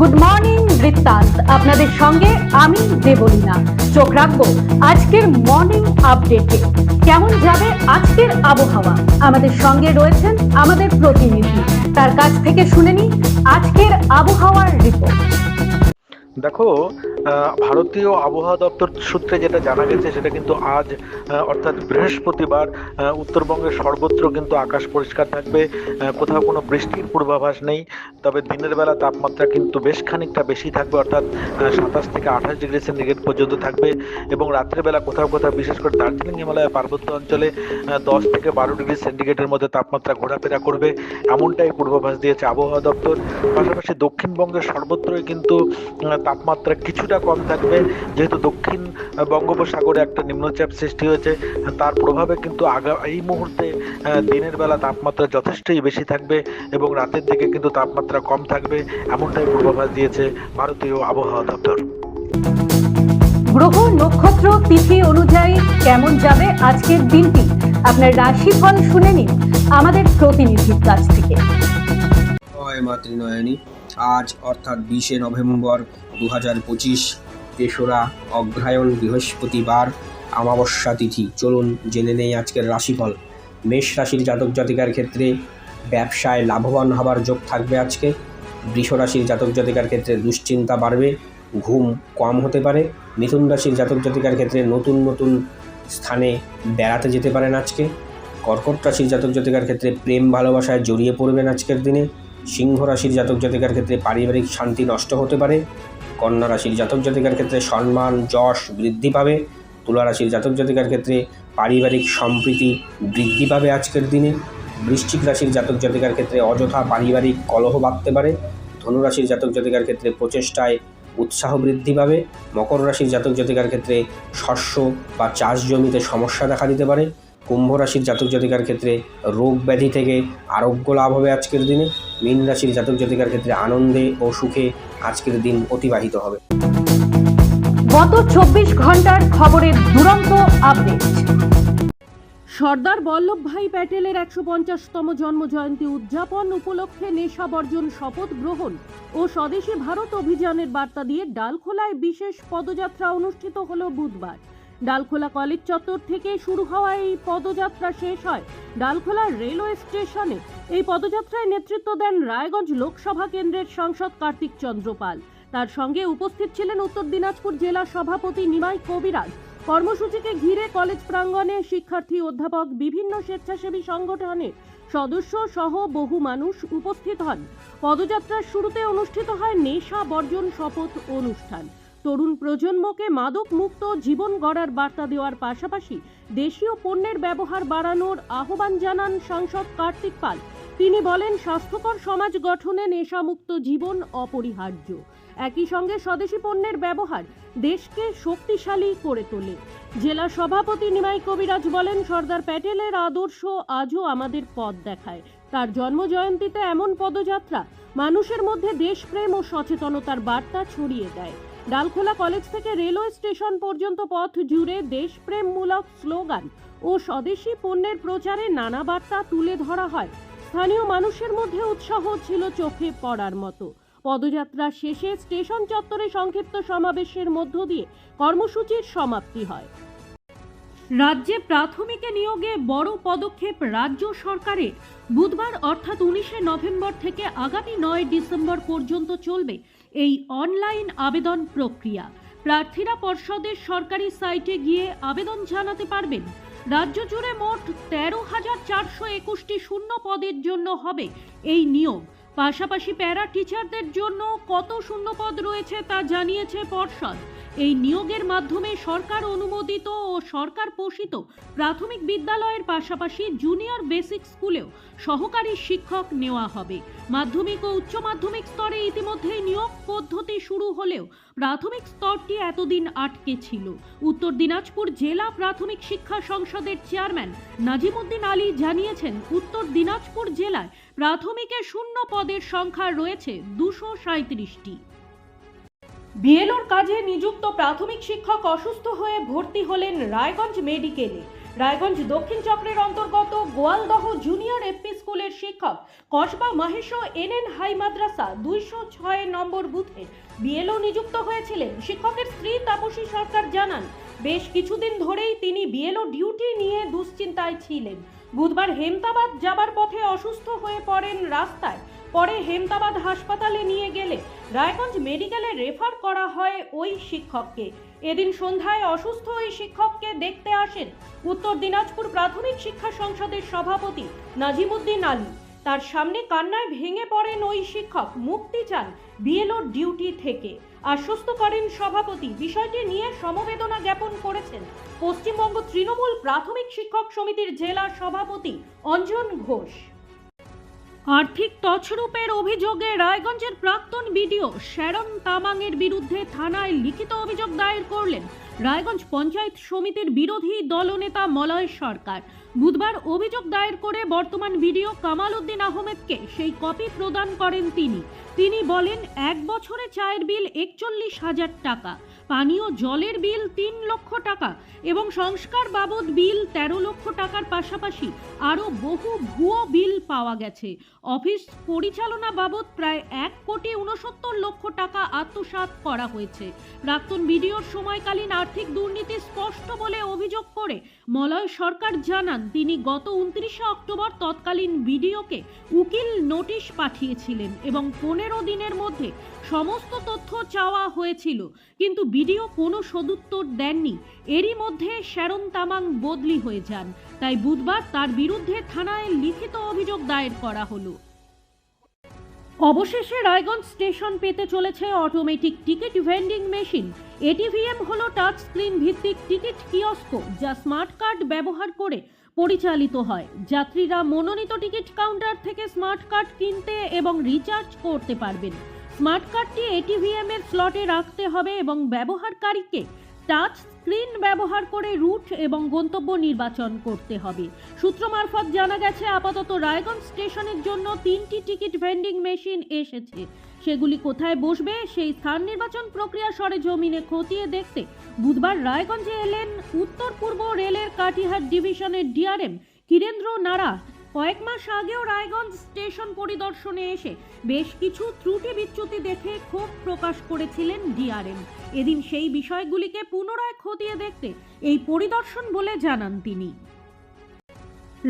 Good morning বৃত্তান্ত আপনাদের সঙ্গে আমি দেবলীনা। চোখ রাখব আজকের মর্নিং আপডেটে কেমন যাবে আজকের আবহাওয়া? আমাদের সঙ্গে রয়েছেন আমাদের প্রতিনিধি। তার কাছ থেকে শুনে নিই আজকের আবহাওয়ার রিপোর্ট দেখো ভারতীয় আবহাওয়া দপ্তর সূত্রে যেটা জানা গেছে, সেটা কিন্তু আজ অর্থাৎ বৃহস্পতিবার উত্তরবঙ্গের সর্বত্র কিন্তু আকাশ পরিষ্কার থাকবে কোথাও কোনো বৃষ্টির পূর্বাভাস নেই, তবে দিনের বেলা তাপমাত্রা কিন্তু বেশ খানিকটা বেশি থাকবে, অর্থাৎ সাতাশ থেকে আঠাশ ডিগ্রি সেন্টিগ্রেড পর্যন্ত থাকবে এবং রাত্রের বেলা কোথাও কোথাও, বিশেষ করে দার্জিলিং হিমালয় পার্বত্য অঞ্চলে দশ থেকে বারো ডিগ্রি সেন্টিগ্রেডের মধ্যে তাপমাত্রা ঘোরাফেরা করবে, এমনটাই পূর্বাভাস দিয়েছে আবহাওয়া দপ্তর। পাশাপাশি দক্ষিণবঙ্গের সর্বত্রই কিন্তু তাপমাত্রা কিছুটা কম থাকবে। যেহেতু দক্ষিণ বঙ্গোপসাগরে একটা নিম্নচাপ সৃষ্টি হয়েছে তার প্রভাবে কিন্তু আগা এই মুহূর্তে দিনের বেলা তাপমাত্রা যথেষ্টই বেশি থাকবে এবং রাতের দিকে কিন্তু তাপমাত্রা কম থাকবে এমনটাই পূর্বাভাস দিয়েছে ভারতীয় আবহাওয়া দপ্তর। গ্রহ নক্ষত্র তিথি অনুযায়ী কেমন যাবে আজকের দিনটি আপনার রাশিফল শুনে নিন আমাদের প্রতিনিধির কাছ থেকে। জয় মাতৃনয়নী। আজ অর্থাৎ বিশে নভেম্বর দু হাজার পঁচিশ তেসরা অগ্রহায়ণ বৃহস্পতিবার অমাবস্যা তিথি। চলুন জেনে নেই আজকের রাশিফল। মেষ রাশির জাতক জাতিকার ক্ষেত্রে ব্যবসায় লাভবান হবার যোগ থাকবে আজকে। বৃষ রাশির জাতক জাতিকার ক্ষেত্রে দুশ্চিন্তা বাড়বে, ঘুম কম হতে পারে। মিথুন রাশির জাতক জাতিকার ক্ষেত্রে নতুন নতুন স্থানে বেড়াতে যেতে পারেন আজকে। কর্কট রাশির জাতক জাতিকার ক্ষেত্রে প্রেম ভালোবাসায় জড়িয়ে পড়বেন আজকের দিনে। সিংহ রাশির জাতক জাতিকার ক্ষেত্রে পারিবারিক শান্তি নষ্ট হতে পারে। কন্যা রাশির জাতক জাতিকার ক্ষেত্রে সম্মান, যশ বৃদ্ধি পাবে। তুলা রাশির জাতক জাতিকার ক্ষেত্রে পারিবারিক সম্প্রীতি বৃদ্ধি পাবে আজকের দিনে। বৃশ্চিক রাশির জাতক জাতিকার ক্ষেত্রে অযথা পারিবারিক কলহ বাড়তে পারে। ধনুরাশির জাতক জাতিকার ক্ষেত্রে প্রচেষ্টায় উৎসাহ বৃদ্ধি পাবে। মকর রাশির জাতক জাতিকার ক্ষেত্রে শস্য বা চাষ জমিতে সমস্যা দেখা দিতে পারে। কুম্ভ রাশির জাতক জাতিকার ক্ষেত্রে রোগ ব্যাধি থেকে আরোগ্য লাভ হবে আজকের দিনে। মীন রাশির জাতক জাতিকার ক্ষেত্রে আনন্দে ও সুখে আজকের দিন অতিবাহিত হবে। গত চব্বিশ ঘণ্টার খবরের দুরন্ত আপডেট। সর্দার বল্লভভাই প্যাটেলের একশো পঞ্চাশতম জন্মজয়ন্তী উদযাপন উপলক্ষে নেশা বর্জন শপথ গ্রহণ ও স্বদেশী ভারত অভিযানের বার্তা দিয়ে ডালখোলায় বিশেষ পদযাত্রা অনুষ্ঠিত হল বুধবার। ডালখোলা কলেজ চত্বর থেকে শুরু হওয়া এই পদযাত্রা শেষ হয়। ডালখোলা রেলওয়ে স্টেশনে এই পদযাত্রায় নেতৃত্ব দেন রায়গঞ্জ লোকসভা কেন্দ্রের সাংসদ কার্তিক চন্দ্র পাল। তার সঙ্গে উপস্থিত ছিলেন উত্তর দিনাজপুর জেলা সভাপতি নিমাই কবিরাজ। কর্মসূচিকে ঘিরে কলেজ প্রাঙ্গণে শিক্ষার্থী অধ্যাপক বিভিন্ন স্বেচ্ছাসেবী সংগঠনের সদস্য সহ বহু মানুষ উপস্থিত হন। পদযাত্রার শুরুতে অনুষ্ঠিত হয় নেশা বর্জন শপথ অনুষ্ঠান। তরুণ প্রজন্মকে মাদক মুক্ত জীবন গড়ার বার্তা দেওয়ার পাশাপাশি দেশীয় পণ্যের ব্যবহার বাড়ানোর আহ্বান জানান সাংসদ কার্তিক পাল। তিনি বলেন, স্বাস্থ্যকর সমাজ গঠনে নেশামুক্ত জীবন অপরিহার্য। একই সঙ্গে স্বদেশী পণ্যের ব্যবহার দেশকে শক্তিশালী করে তোলে। জেলা সভাপতি নিমাই কবিরাজ বলেন, সর্দার প্যাটেলের আদর্শ আজও আমাদের পথ দেখায়। তার জন্মজয়ন্তীতে এমন পদযাত্রা মানুষের মধ্যে দেশপ্রেম ও সচেতনতার বার্তা ছড়িয়ে দেয়। ডালখোলা কলেজ থেকে রেলওয়ে স্টেশন পর্যন্ত পথ জুড়ে দেশপ্রেমমূলক স্লোগান ও স্বদেশী পণ্যের প্রচারে নানা বার্তা তুলে ধরা হয়। স্থানীয় মানুষের মধ্যে উৎসাহ ছিল চোখে পড়ার মতো। পদযাত্রা শেষে স্টেশন চত্বরে সংক্ষিপ্ত সমাবেশের মধ্য দিয়ে কর্মসূচির সমাপ্তি হয়। রাজ্যে প্রাথমিকে নিয়োগে বড় পদক্ষেপ রাজ্য সরকারের। বুধবার অর্থাৎ উনিশে নভেম্বর থেকে আগামী নয় ডিসেম্বর পর্যন্ত চলবে এই অনলাইন আবেদন প্রক্রিয়া। প্রার্থীরা পর্ষদের সরকারি সাইটে গিয়ে আবেদন জানাতে পারবেন। রাজ্য জুড়ে মোট তেরো হাজার চারশো একুশটি শূন্য পদের জন্য হবে এই নিয়োগ। পাশাপাশি প্যারা টিচারদের জন্য কত শূন্য পদ রয়েছে তা জানিয়েছে পর্ষদ। এই নিয়োগের মাধ্যমে সরকার অনুমোদিত ও সরকার পোষিত প্রাথমিক বিদ্যালয়ের পাশাপাশি জুনিয়র বেসিক স্কুলেও সহকারী শিক্ষক নেওয়া হবে। মাধ্যমিক ও উচ্চ মাধ্যমিক স্তরে ইতিমধ্যেই নিয়োগ পদ্ধতি শুরু হলেও প্রাথমিক স্তরটি এতদিন আটকে ছিল। উত্তর দিনাজপুর জেলা প্রাথমিক শিক্ষা সংসদের চেয়ারম্যান নাজিমুদ্দিন আলী জানিয়েছেন, উত্তর দিনাজপুর জেলায় প্রাথমিকে শূন্য পদের সংখ্যা রয়েছে দুশো সাঁত্রিশটি বিএলওর কাজে নিযুক্ত প্রাথমিক শিক্ষক অসুস্থ হয়ে ভর্তি হলেন রায়গঞ্জ মেডিকেলে। রায়গঞ্জ দক্ষিণ চক্রের অন্তর্গত গোয়ালদহ জুনিয়র এপি স্কুলের শিক্ষক কসবা মাহেশ এনএন হাই মাদ্রাসা দুইশো ছয় নম্বর বুথে বিএলও নিযুক্ত হয়েছিলেন। শিক্ষকের স্ত্রী তাপসী সরকার জানান, বেশ কিছুদিন ধরেই তিনি বিএলও ডিউটি নিয়ে দুশ্চিন্তায় ছিলেন। বুধবার হেমতাবাদ যাবার পথে অসুস্থ হয়ে পড়েন রাস্তায়। পরে হেমতাবাদ হাসপাতালে নিয়ে গেলে রায়গঞ্জ মেডিকেলে রেফার করা হয় ওই শিক্ষককে। এদিন সন্ধ্যায় অসুস্থ ওই শিক্ষককে দেখতে আসেন উত্তর দিনাজপুর প্রাথমিক শিক্ষা সংসদের সভাপতি নাজিমুদ্দিন আলী। তার সামনে কান্নায় ভেঙে পড়েন ওই শিক্ষক, মুক্তি চান বিএলও ডিউটি থেকে। আশ্বস্ত করেন সভাপতি, বিষয়টি নিয়ে সমবেদনা জ্ঞাপন করেছেন পশ্চিমবঙ্গ তৃণমূল প্রাথমিক শিক্ষক সমিতির জেলা সভাপতি অঞ্জন ঘোষ। আর্থিক তছরূপের অভিযোগে রায়গঞ্জের প্রাক্তন বিডিও শ্যারন তামাংয়ের বিরুদ্ধে থানায় লিখিত অভিযোগ দায়ের করলেন রায়গঞ্জ পঞ্চায়েত সমিতির বিরোধী দলনেতা মলয় সরকার। বুধবার অভিযোগ দায়ের করে বর্তমান বিডিও কামাল উদ্দিন আহমেদকে সেই কপি প্রদান করেন তিনি। তিনি বলেন, এক বছরে চায়ের বিল একচল্লিশ হাজার টাকা। পানীয় জলের বিল তিন লক্ষ টাকা এবং সংস্কার বাবদ বিল তেরো লক্ষ টাকার পাশাপাশি আরও বহু ভুয়ো বিল পাওয়া গেছে। অফিস পরিচালনা বাবদ প্রায় এক কোটি উনসত্তর লক্ষ টাকা আত্মসাৎ করা হয়েছে। প্রাক্তন বিডিওর সময়কালীন আর্থিক দুর্নীতি স্পষ্ট বলে অভিযোগ করে মলয় সরকার জানান, তিনি গত উনত্রিশে অক্টোবর তৎকালীন বিডিওকে উকিল নোটিশ পাঠিয়েছিলেন এবং পনেরো দিনের মধ্যে সমস্ত তথ্য চাওয়া হয়েছিল, কিন্তু বিডিও কোনো সদুত্তর দেননি। এরই মধ্যে শ্যারন তামাং বদলি হয়ে যান, তাই বুধবার তার বিরুদ্ধে থানায় লিখিত অভিযোগ দায়ের করা হলো। অবশেষে রায়গঞ্জ স্টেশন পেতে চলেছে automatic ticket vending machine. ATVM হলো টাচ স্ক্রিন ভিত্তিক টিকিট কিয়স্ক, যা স্মার্ট কার্ড ব্যবহার করে পরিচালিত হয়। যাত্রীরা মনোনীত টিকিট কাউন্টার থেকে স্মার্ট কার্ড কিনতে এবং রিচার্জ করতে পারবেন। স্মার্ট কার্ডটি এটিভিএম এর স্লটে রাখতে হবে এবং ব্যবহারকারীকে টাচ স্ক্রিন ব্যবহার করে রুট এবং গন্তব্য নির্বাচন করতে হবে। সূত্র মারফত জানা গেছে, আপাতত রায়গঞ্জ স্টেশনের জন্য তিনটি টিকিট ভেন্ডিং মেশিন এসেছে। সেগুলি কোথায় বসবে, সেই স্থান নির্বাচন প্রক্রিয়া সরেজমিনে খতিয়ে দেখতে বুধবার রায়গঞ্জে এলেন উত্তর পূর্ব রেলের কাটিহাট ডিভিশনের ডিআরএম কিরেন্দ্র নাড়া কয়েক মাস আগেও রায়গঞ্জ স্টেশন পরিদর্শনে এসে বেশ কিছু ত্রুটি বিচ্যুতি দেখে ক্ষোভ প্রকাশ করেছিলেন ডিআরএম। এদিন সেই বিষয়গুলিকে পুনরায় খতিয়ে দেখতে এই পরিদর্শন বলে জানান তিনি।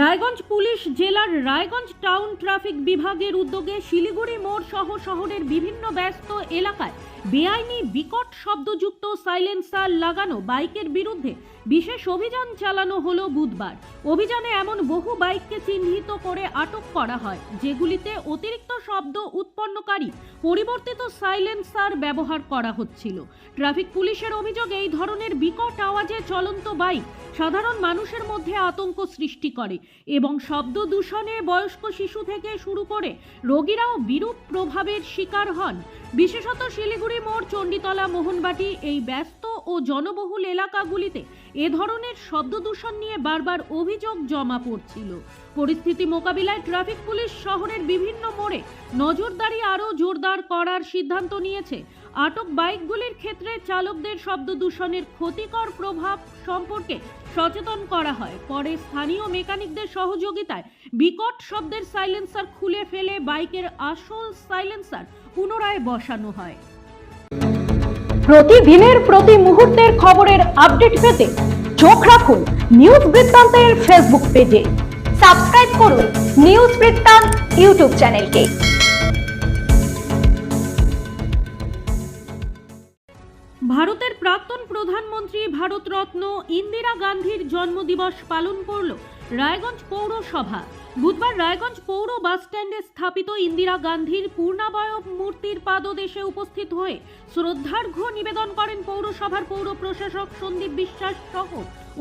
রায়গঞ্জ পুলিশ জেলার রায়গঞ্জ টাউন ট্রাফিক বিভাগের উদ্যোগে শিলিগুড়ি মোড় সহ শহরের বিভিন্ন ব্যস্ত এলাকায় বেআইনি বিকট শব্দযুক্ত সাইলেন্সার লাগানো বাইকের বিরুদ্ধে বিশেষ অভিযান চালানো হলো বুধবার। অভিযানে এমন বহু বাইককে চিহ্নিত করে আটক করা হয়, যেগুলিতে অতিরিক্ত শব্দ উৎপন্নকারী পরিবর্তিত সাইলেন্সার ব্যবহার করা হচ্ছিল। ট্রাফিক পুলিশের অভিযোগ, এই ধরনের বিকট আওয়াজে চলন্ত বাইক সাধারণ মানুষের মধ্যে আতঙ্ক সৃষ্টি করে এবং শব্দ দূষণে বয়স্ক শিশু থেকে শুরু করে রোগীরাও বিরূপ প্রভাবের শিকার হন। বিশেষত শিলিগুড়ি মোড় চণ্ডীতলা মোহনবাটি, এই ব্যস্ত ও জনবহুল এলাকাগুলিতে এ ধরনের শব্দ দূষণ নিয়ে বারবার অভিযোগ জমা পড়ছিল। পরিস্থিতি মোকাবিলায় ট্রাফিক পুলিশ শহরের বিভিন্ন মোড়ে নজরদারি আরও জোরদার করার সিদ্ধান্ত নিয়েছে। আটক বাইকগুলির ক্ষেত্রে চালকদের শব্দ দূষণের ক্ষতিকর প্রভাব সম্পর্কে সচেতন করা হয়। পরে স্থানীয় মেকানিকদের সহযোগিতায় বিকট শব্দের সাইলেন্সার খুলে ফেলে বাইকের আসল সাইলেন্সার পুনরায় বসানো হয়। প্রতিদিনের, প্রতি মুহূর্তের খবরের আপডেট পেতে চোখ রাখুন নিউজ বৃত্তান্তের ফেসবুক পেজে সাবস্ক্রাইব করুন নিউজ বৃত্তান্ত ইউটিউব চ্যানেলকে ভারতের প্রাক্তন প্রধানমন্ত্রী ভারতরত্ন ইন্দিরা গান্ধীর জন্মদিবস পালন করল রায়গঞ্জ পৌরসভা। বুধবার রায়গঞ্জ পৌর বাসস্ট্যান্ডে স্থাপিত ইন্দিরা গান্ধীর পূর্ণাবয়ব মূর্তির পাদদেশে উপস্থিত হয়ে শ্রদ্ধার্ঘ্য নিবেদন করেন পৌরসভার পৌর প্রশাসক সন্দীপ বিশ্বাস সহ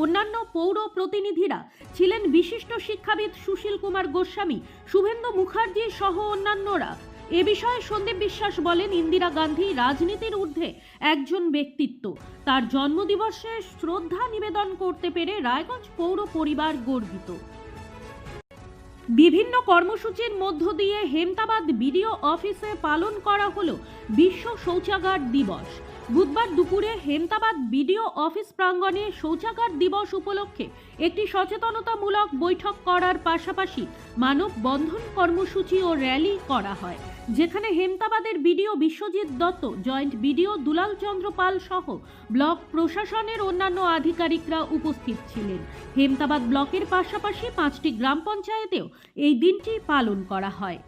অন্যান্য পৌর প্রতিনিধিরা ছিলেন বিশিষ্ট শিক্ষাবিদ সুশীল কুমার গোস্বামী, শুভেন্দু মুখার্জি সহ অন্যান্যরা। এ বিষয়ে সন্দীপ বিশ্বাস বলেন, ইন্দিরা গান্ধী রাজনীতির ঊর্ধ্বে একজন ব্যক্তিত্ব। তার জন্মদিবসে শ্রদ্ধা নিবেদন করতে পেরে রায়গঞ্জ পৌর পরিবার গর্বিত। বিভিন্ন কর্মসূচির মধ্য দিয়ে হেমতাবাদ বিডিও অফিসে পালন করা হলো বিশ্ব শৌচাগার দিবস। বুধবার দুপুরে হেমতাবাদ বিডিও অফিস প্রাঙ্গণে শৌচাগার দিবস উপলক্ষে একটি সচেতনতামূলক বৈঠক করার পাশাপাশি মানব বন্ধন কর্মসূচি ও র্যালি করা হয়। যেখানে হেমতাবাদের BDO Biswajit Dutta, joint BDO Dulal Chandra Pal সহ ব্লক প্রশাসনের অন্যান্য আধিকারিকরা উপস্থিত ছিলেন। হেমতাবাদ ব্লকের পাশাপাশি পাঁচটি গ্রাম পঞ্চায়েতেও এই দিনটি পালন করা হয়।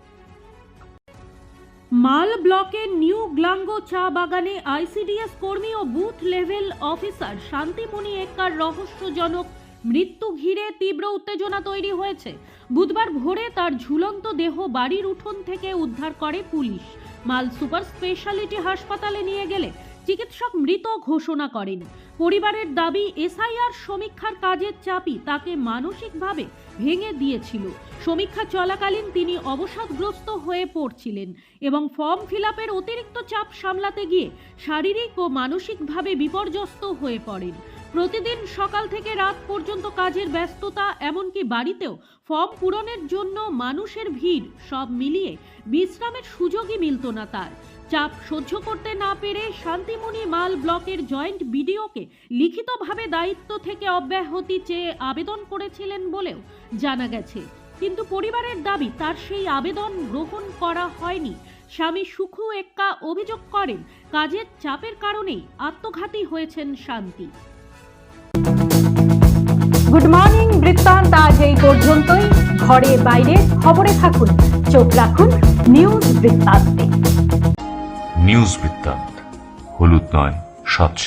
মাল ব্লকের নিউ গ্লাঙ্গো চা বাগানে আইসিডিএস কর্মী ও বুথ লেভেল অফিসার শান্তিমণি এক্কার রহস্যজনক মৃত্যু ঘিরে তীব্র উত্তেজনা তৈরি হয়েছে। বুধবার ভোরে তার ঝুলন্ত দেহ বাড়ির উঠোন থেকে উদ্ধার করে পুলিশ। মাল সুপার স্পেশালিটি হাসপাতালে নিয়ে গেলে চিকিৎসক মৃত ঘোষণা করেন। পরিবারের দাবি, এসআইআর সমীক্ষার কাজের চাপই তাকে মানসিকভাবে ভেঙে দিয়েছিল। সমীক্ষা চলাকালীন তিনি অবসাদগ্রস্ত হয়ে পড়ছিলেন এবং ফর্ম ফিল অতিরিক্ত চাপ সামলাতে গিয়ে শারীরিক ও মানসিকভাবে বিপর্যস্ত হয়ে পড়েন। প্রতিদিন সকাল থেকে রাত পর্যন্ত কাজের ব্যস্ততা, এমনকি বাড়িতেও ফর্ম পূরণের জন্য মানুষের ভিড়, সব মিলিয়ে বিশ্রামের সুযোগই মিলত না তার। চাপ সহ্য করতে না পেরে শান্তিমণি মাল ব্লকের জয়েন্ট বিডিওকে লিখিতভাবে দায়িত্ব থেকে অব্যাহতি চেয়ে আবেদন করেছিলেন বলেও জানা গেছে। কিন্তু পরিবারের দাবি, তার সেই আবেদন গ্রহণ করা হয়নি। স্বামী সুখু এক্কা অভিযোগ করেন, কাজের চাপের কারণেই আত্মঘাতী হয়েছেন শান্তি। গুড মর্নিং বৃত্তান্ত, আজ এই পর্যন্তই। ঘরে বাইরে খবরে থাকুন, চোখ রাখুন, নিউজ বৃত্তান্তে। নিউজ বৃত্তান্ত, হলুদ নয় স্বচ্ছ